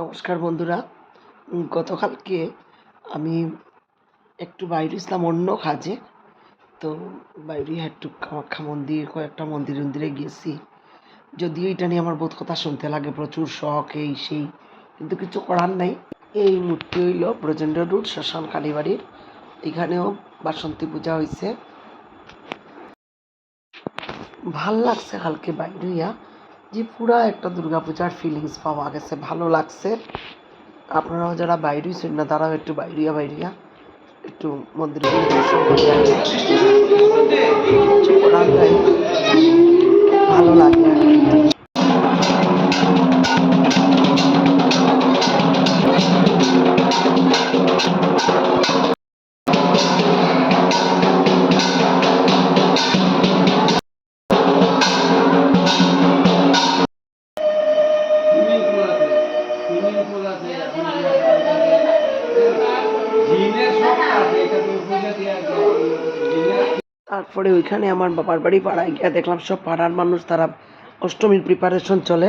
নমস্কার বন্ধুরা। গতকালকে আমি একটু বাইরে ছিলাম অন্য কাজে। তো বাইরে একটু কামাখ্যা মন্দির, কয়েকটা মন্দির মন্দিরে গেছি যদিও এটা নিয়ে আমার বহুত কথা শুনতে লাগে, প্রচুর শখ, এই সেই, কিন্তু কিছু করার নাই। এই মূর্তি হইল ব্রজেন্দ্র রোড, শ্মশান কালীবাড়ির। এখানেও বাসন্তী পূজা হয়েছে ভালো লাগছে কালকে বাইরে হইয়া। যে পুরা একটা দুর্গাপূজার ফিলিংস পাওয়া গেছে ভালো লাগছে। আপনারাও যারা বাইরে হয়েছেন না, তারাও একটু বাইরিয়া বাইরিয়া একটু মন্দিরে তারপরে ওইখানে আমার বাবার বাড়ি পাড়ায় গিয়ে দেখলাম সব পাড়ার মানুষ তারা অষ্টমীর প্রিপারেশন চলে।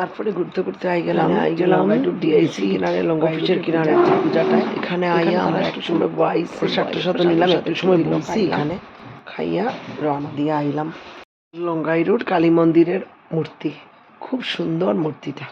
তারপরে ঘুরতে ঘুরতে আই গেলাম আই গেলাম একটু ডিআইসি কিনারে লঙ্কা অফিসের কিনারে পূজাটা। পূজাটায় এখানে আইয়া আমরা একটু সময় বাইস প্রসাদ সাথে নিলাম একটু সময় বসি এখানে। খাইয়া রওনা দিয়ে আইলাম। লঙ্গাই রোড কালী মন্দিরের মূর্তি। খুব সুন্দর মূর্তিটা।